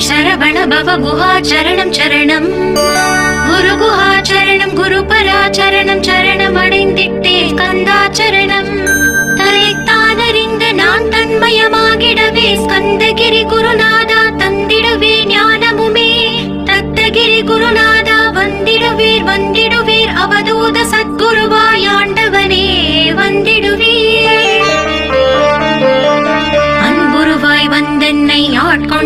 சரவண பவ குஹாச்சரணம் சரணம் குரு குஹாச்சரணம் குரு பராச்சரணம் சரணம் அடைந்திட்டே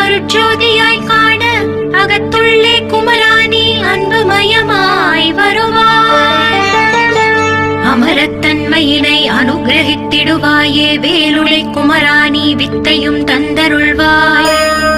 அருட்சோதியாய் காண அகத்துள்ளே குமராணி அன்புமயமாய் வருவாய். அமரத்தன்மையினை அனுகிரகித்திடுவாயே வேலுடை குமராணி வித்தையும் தந்தருள்வாய்.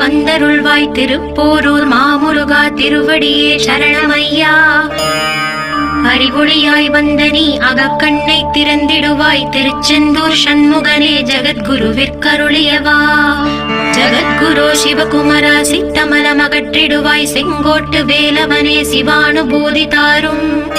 வந்தருள்வாய் திருப்போரூர் மாமுருகா திருவடியே சரணமையா. அறிவொளியாய் வந்த நீ அகக்கண்ணை திறந்திடுவாய். திருச்செந்தூர் சண்முகனே ஜகத்குருவிற்கருளியவா. ஜகத்குரு சிவகுமரா சித்தமலம் அகற்றிடுவாய் செங்கோட்டு வேலவனே சிவானுபூதி தாரும்.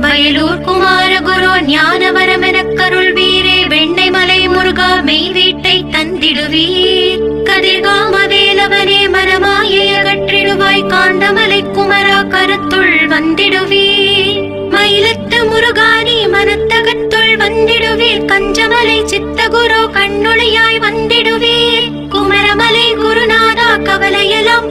வயலூர் குமார குரு ஞானவரமென கருள் வீரே வெண்ணை மலை முருகா மெய் வீட்டை தந்திடுவீர். கதிர்காம வேலவனே மனமாயை அகற்றிடுவாய். காண்டமலை குமரா கருத்துள் வந்திடுவீர். மயிலத்து முருகானி மனத்தகத்துள் வந்திடுவீர். கஞ்சமலை சித்தகுரு கண்ணுளையாய் வந்திடுவீர். குமரமலை குருநாதா கவலையெல்லாம்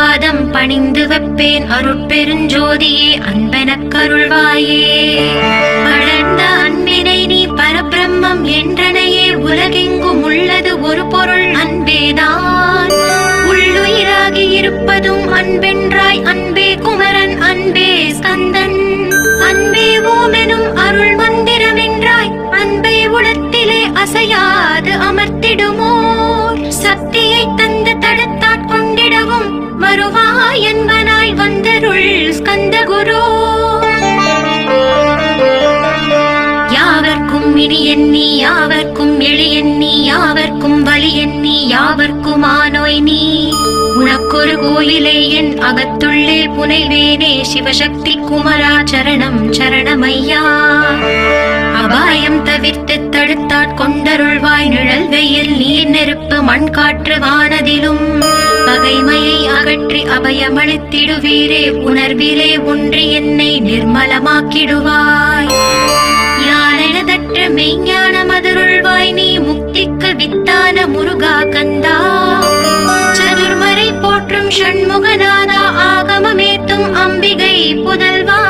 பாதம் பணிந்து வைப்பேன். அருட்பெருஞ்சோதியே அன்பெனக் கருள்வாயே. வளர்ந்த அன்பினை நீ பரபிரம்மம் என்றனையே உலகெங்கும் உள்ளது ஒரு பொருள் அன்பேதான் உள்ளுயிராகி இருப்பதும் அன்பென்றாய் அன்பே குமரன் அன்பே ஸ்கந்தன். அன்பே ஓமெனும் அருள் மந்திர அசையாது அமர்த்திடுமோ சக்தியை தந்து வருவாய் என்பனாய் வந்தருள் ஸ்கந்த குரு யாவர்க்கும் இனி எண்ணி யாவர்க்கும் எளி எண்ணி யாவர்க்கும் வழி எண்ணி யாவர்க்கும் ஆனோய் நீ. உனக்கொரு கோயிலே என் அகத்துள்ளே புனைவேனே சிவசக்தி குமரா சரணம் சரணமையா. அபாயம் தவிர்த்து தடுத்தாட் கொண்டருள்வாய் நிழல் வெயில் நீர் நெருப்பு மண் காற்று வானதிலும். பகைமையை அகற்றி அபயமளித்திடுவீரே உணர்விலே ஒன்று என்னை நிர்மலமாக்கிடுவாய். யானெனதற்ற மெய்ஞான மதுருள்வாய் நீ முக்திக்கு வித்தான முருகா கந்தா. சதுர்மறை போற்றும் ஷண்முகநாதா ஆகமமேத்தும் அம்பிகை புதல்வா.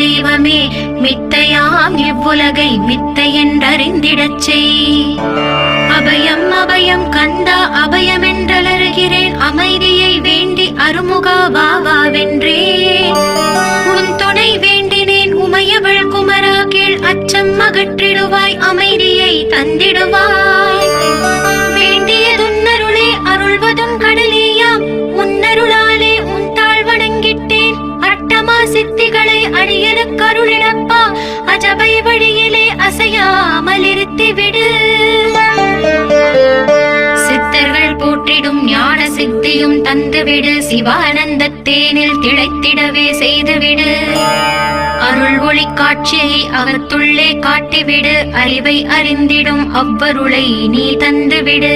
தெய்வமே மித்தையாம் இவ்வுலகை மித்தை என்றறிந்திடச் செய். அபயம் அபயம் கந்தா அபயம் என்றலருகிறேன். அமைதியை வேண்டி அருமுகா வாவா வா உன் துணை வேண்டினேன் உமையவள் குமரா கீழ் அச்சம் அகற்றிடுவாய். அமைதியை தந்திடுவாய். வேண்டியதுன்னருளே சித்திகளை அடியனுக்கு அருளிடப்பா அஜபை வழியிலே அசையாமல் இருத்திவிடு சித்தர்கள் போற்றிடும் ஞான சித்தியும் தந்துவிடு சிவானந்த தேனில் திளைத்திடவே செய்துவிடு. அருள் ஒளி காட்சியை அவத்துள்ளே காட்டிவிடு அறிவை அறிந்திடும் அவ்வருளை நீ தந்துவிடு.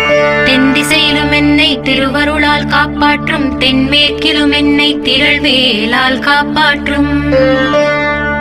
தென் திசையிலும் என்னை திருவருளால் காப்பாற்றும் தென்மேற்கிலும் என்னை திரள்வேலால் காப்பாற்றும்.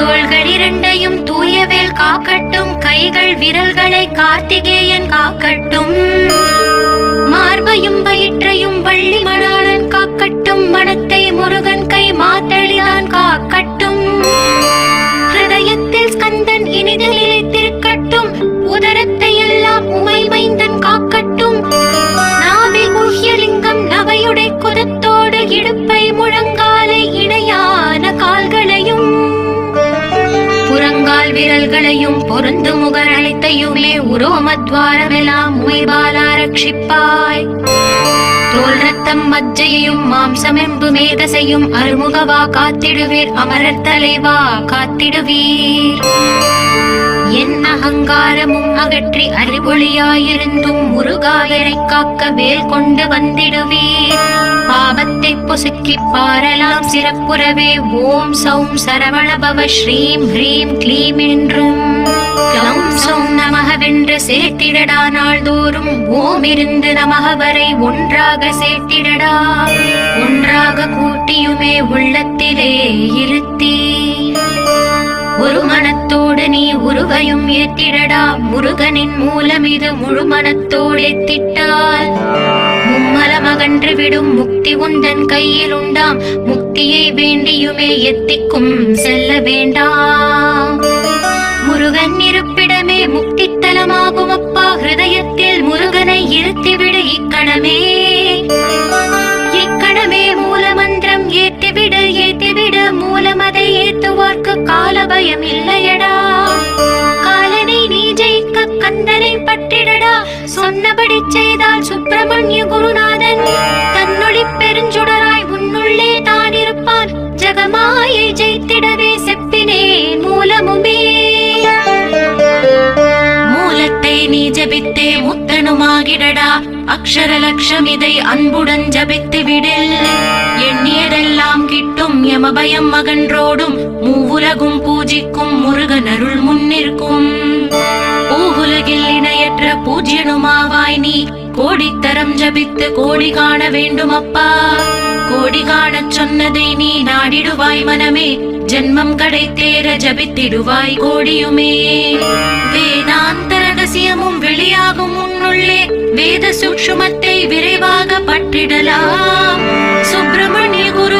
தோள்கள் இரண்டையும் தூயவேல் காக்கட்டும். கைகள் விரல்களை கார்த்திகேயன் காக்கட்டும். மார்பையும் வயிற்றையும் வள்ளி மணாளன் காக்கட்டும். மனத்தை முருகன் கை மாத்தளிதான் காக்கட்டும். ஹிருதயத்தில் ஸ்கந்தன் இனிதில் இழைத்திருக்கட்டும் உயிர்களையும் பொருந்து முகர் அளித்தையுள்ளே உரோமத்வாரமெல்லாம் உமைபாலாரட்சிப்பாய் தோல் ரத்தம் மஜ்ஜையையும் மாம்சமெம்பு மேதசையும் அருமுகவா காத்திடுவீர் அமரர் தலைவா காத்திடுவீர். என் அகங்காரமும் அகற்றி அறிவொளியாயிருந்தும் முருகாயரை காக்க வேல் கொண்டு வந்திடுவீர் பாவத்தை பொசுக்கி பாரலாம் சிறப்புறவே. ஓம் சௌம் சரவணபவ ஸ்ரீம் ஹ்ரீம் க்ளீம் என்றும். க்ளௌம் சௌம் நமகவென்று சேர்த்திடடா நாள்தோறும். ஓம் இருந்து நமக வரை ஒன்றாக சேர்த்திடடா. ஒன்றாக கூட்டியுமே உள்ளத்திலே இருத்தி. ஒரு மன நீ உருவையும் ஏத்திடடா முருகனின் மூலம் இது முழு மனத்தோடு ஏத்திட்டால் மும்மலம் விடும் முக்தி உந்தன் கையில் உண்டாம். முக்தியை வேண்டியுமே எத்திக்கும் செல்ல வேண்டாம். முருகன் இருப்பிடமே முக்தித்தலமாகும் அப்பா. ஹிருதயத்தில் முருகனை இருத்திவிடு இக்கணமே. இக்கணமே மூலமந்திரம் ஏத்திவிடு ஏத்திவிடு மூலமதை ஏத்துவார்க்கு கால பயம் இல்லையடா. கந்தனை சொன்னபடி செய்தால் சுப்பிரமணிய குருநாதன் தன்னொளி பெருஞ்சுடராய் உன்னுள்ளே தான் இருப்பான் ஜெகமாயை ஜெயித்திடவே செப்பினே மூலமுமே. மூலத்தை நீ ஜபித்தே முத்தனுமாகிடடா. அக்ஷர லட்சம் இதை அன்புடன் ஜபித்து விடில். எண்ணியதெல்லாம் கிட்டும் யமபயம் மகன்றோடும். மூவுலகும் பூஜிக்கும் முருகன் அருள் முன்னிற்கும் பூவுலகில் இணையற்ற பூஜ்யனுமாவாய் நீ. கோடித்தரம் ஜபித்து கோடி காண வேண்டும் அப்பா. கோடி காணச் சொன்னதை நீ நாடிடுவாய் மனமே. ஜென்மம் கடை தேர ஜபித்திடுவாய் கோடியுமே. வேதாந்த ரகசியமும் வெளியாகும் உன்னுள்ளே. வேத சுக்ஷுமத்தை விரைவாக பற்றிடலாம். சுப்பிரமணிய குரு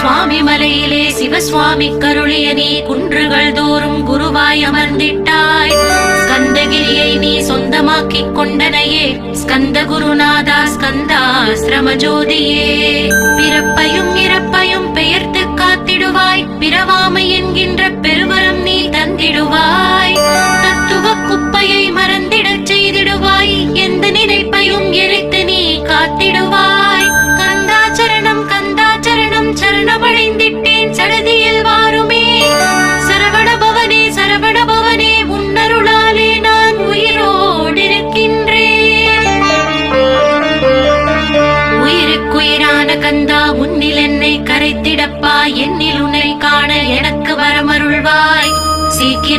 சுவாமி மலையிலே சிவசுவாமி கருளிய நீ குன்றுகள் தோறும் குருவாய் அமர்ந்திட்டாய். ஸ்கந்தகிரியை நீ சொந்தமாக்கிக் கொண்டனையே ஸ்கந்த குருநாதா ஸ்கந்தாசிரம ஜோதியே பிறப்பையும் இறப்பையும் பெயர்த்து காத்திடுவாய் பிறவாமை என்கின்ற பெருவரம் நீ தந்திடுவாய். தத்துவ குப்பையை மறந்திடச் செய்திடுவாய் எந்த நினைப்பையும் எரித்து நீ காத்திடுவாய்.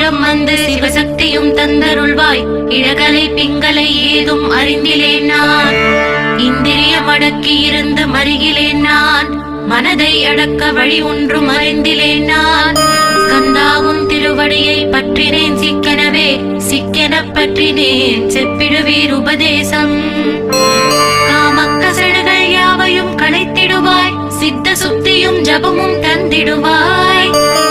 சீக்கிரம் வந்து சிவசக்தியும் தந்தருள்வாய். இழகலை பிங்களை ஏதும் அறிந்திலேன் நான். இந்திரியம் அடக்கி இருந்து மருகிலேன் நான். மனதை அடக்க வழி ஒன்றும் அறிந்திலேன் நான். கந்தாவும் திருவடியை பற்றினேன் சிக்கனவே சிக்கெனப் பற்றினேன் செப்பிடுவீர் உபதேசம். காமக்கசடுகள் யாவையும் களைத்திடுவாய் சித்த சுத்தியும் ஜபமும் தந்திடுவாய்.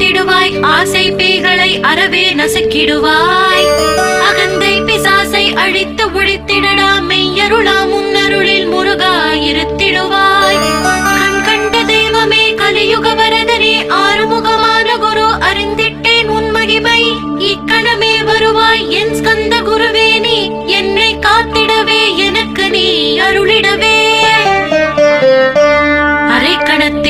விரட்டிடுவாய் ஆசை பேய்களை அறவே நசுக்கிடுவாய். அகந்தை பிசாசை அழித்து ஒழித்திடடா. மெய்யருளா முன்னருளில் முருகா இருத்திடுவாய். கண் கண்ட தெய்வமே கலியுக வரதனே ஆறுமுகமான குரு அறிந்திட்டேன் உன் மகிமை. இக்கணமே வருவாய் என் ஸ்கந்த குருவே நீ. என்னை காத்திடவே எனக்கு நீ அருளிடவே.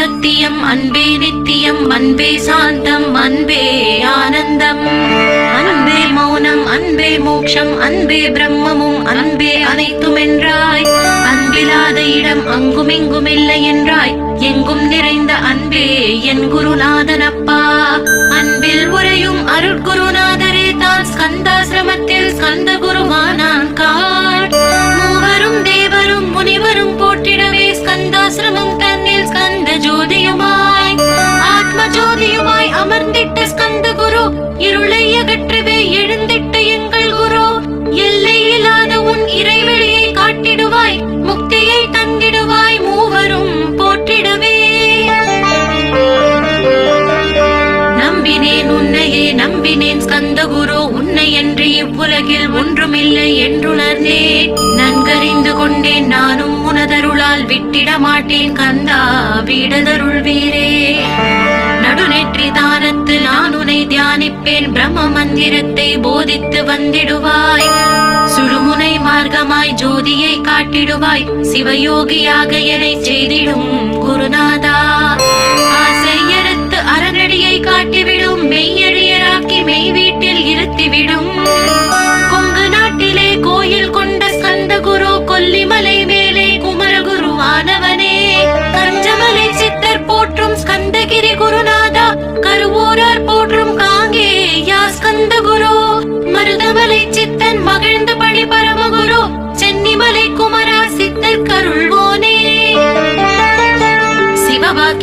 சத்தியம் அன்பே நித்தியம் அன்பே சாந்தம் அன்பே ஆனந்தம். அன்பே மௌனம் அன்பே மோக்ஷம் அன்பே பிரம்மமும் அன்பே அனைத்தும் என்றாய் அன்பில்லாத இடம் அங்கும் இங்கும் இல்லை என்றாய். எங்கும் நிறைந்த அன்பே என் குருநாதனப்பா. அன்பில் உரையும் அருட்குருநாதரே தான். ஸ்கந்தாசிரமத்தில் ஸ்கந்த குருவானான் காட். மூவரும் தேவரும் முனிவரும் போற்றிடவே ஸ்கந்தாசிரமம் அமர்ந்திட்ட ஸ்கந்த குரு இருளை அகற்றவே எழுந்திட்ட எங்கள் குரு. எல்லையில்லாத உன் இறைவெளியை காட்டிடுவாய் முக்தியை தந்திடுவாய் மூவரும் போற்றிடவே. நம்பினேன் உன்னையே நம்பினேன் ஸ்கந்த குரு உன்னை என்று இவ்வுலகில் ஒன்றுமில்லை என்றுணர்ந்தேன். நன்கறிந்து கொண்டேன் நானும் உனதருளால் விட்டிட மாட்டேன் கந்தா வீடதருள் மந்திரத்தை போதித்து வந்திடுவாய். சுடுமுனை மார்க்கமாய் ஜோதியை காட்டிடுவாய். சிவயோகியாக என்னை செய்திடும் குருநாதா. ஆசை எடுத்து அறநடியை காட்டிவிடும். மெய்யழியராக்கி மெய் வீட்டில் இருத்திவிடும். கொங்கு நாட்டிலே கோயில் கொண்ட ஸ்கந்த குரு கொல்லிமலை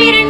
அருணகிரி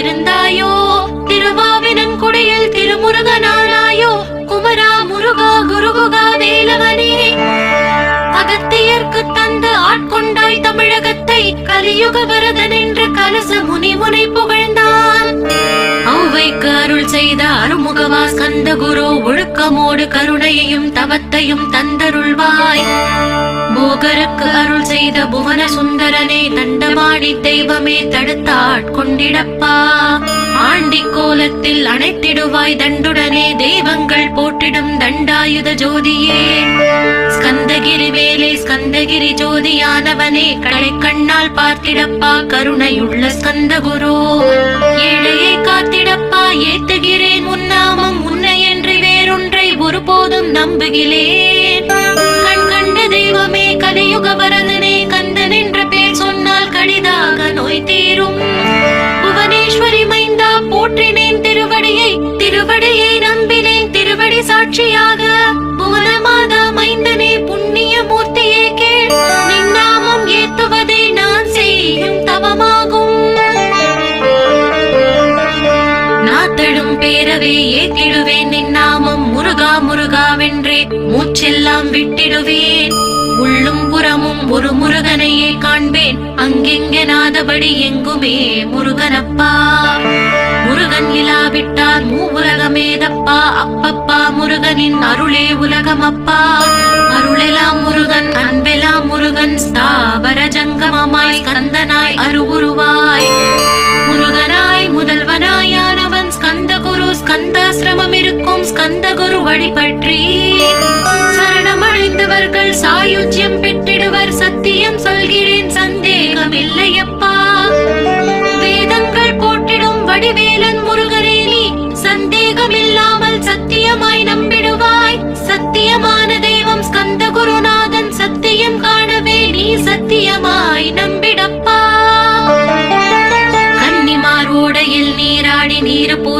இருந்தாயோ? இருந்தாயோ திருவாவினன்குடியில் திருமுருகனானாயோ? குமரா முருகா குருகுகா வேலவனே. அகத்தியர்க்கு தந்து ஆட்கொண்டாய் தமிழகத்தை கலியுக வரதன் என்று கலச செய்த அருமுகவா ஸ்கந்த குரு ஒழுக்கமோடு கருணையையும் தவத்தையும் தந்தருள்வாய். போகருக்கு அருள் செய்த புவன சுந்தரனே தண்டபாணி தெய்வமே தடுத்து ஆட்கொண்டிடப்பா ஆண்டிக்கோ கோலத்தில் அணைத்திடுவாய் தண்டுடனே தெய்வங்கள் போற்றிடும் தண்டாயுத ஜோதியே. ஸ்கந்தகிரி வேலே ஸ்கந்தகிரி ஜோதியானவனே கடை கண்ணால் பார்த்திடப்பா கருணையுள்ள ஸ்கந்தகுரு. ஏழையை காத்திடப்பா ஏத்துகிறேன் உன்னாமம் உன்னை என்று வேறொன்றை ஒருபோதும் நம்புகிறேன். கண் கண்ட தெய்வமே கலியுக வரதனே கந்தன் என்ற பேர் சொன்னால் கடிதாக நோய் தீரும். புவனேஸ்வரி மைந்தா போற்றினேன் திருவடியை திருவடியை நம்பினேன் திருவடி சாட்சியாக. புவன மாதா மைந்தனே புண்ணிய நாத்தடும் பேரவே ஏத்திடுவேன் நின் நாமம். முருகா முருகாவென்றே மூச்செல்லாம் விட்டிடுவேன். உள்ளும் புறமும் ஒரு முருகனையே காண்பேன். அங்கெங்கெனாதபடி எங்குமே முருகனப்பா. முருகன் மூ மூவுலகமேதப்பா. அப்பப்பா முருகனின் அருளே உலகமப்பா. அருளெலாம் முருகன் அன்பெலாம் முருகன். ஸ்தாவர ஜங்கமமாய் கந்தனாய் அருவுருவாய். முருகனாய் முதல்வன ஸ்கந்தாசிரமம் இருக்கும் ஸ்கந்த குரு வழிபற்றி சரணமடைந்தவர்கள் சாயுஜ்யம் பெற்றிடுவர் சத்தியம் சொல்கிறேன் சந்தேகம் இல்லையப்பா வேதங்கள் போட்டிடும் வடிவேலன் முருகரேலி நீ சந்தேகம் இல்லாமல் சத்தியமாய் நம்பிடுவாய். சத்தியமான தெய்வம் ஸ்கந்த குருநாதன் சத்தியம் காணவே நீ சத்தியமாய் நம்பிடப்பா. கன்னிமார் ஓடையில் நீராடி நீர்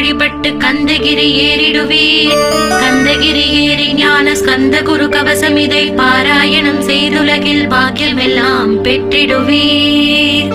வழிபட்டு கந்தகிரி ஏறிடுவீர். கந்தகிரி ஏறி ஞான ஸ்கந்த குரு கவசம் இதை பாராயணம் செய்துலகில் பாக்கியம் எல்லாம் பெற்றிடுவீர்.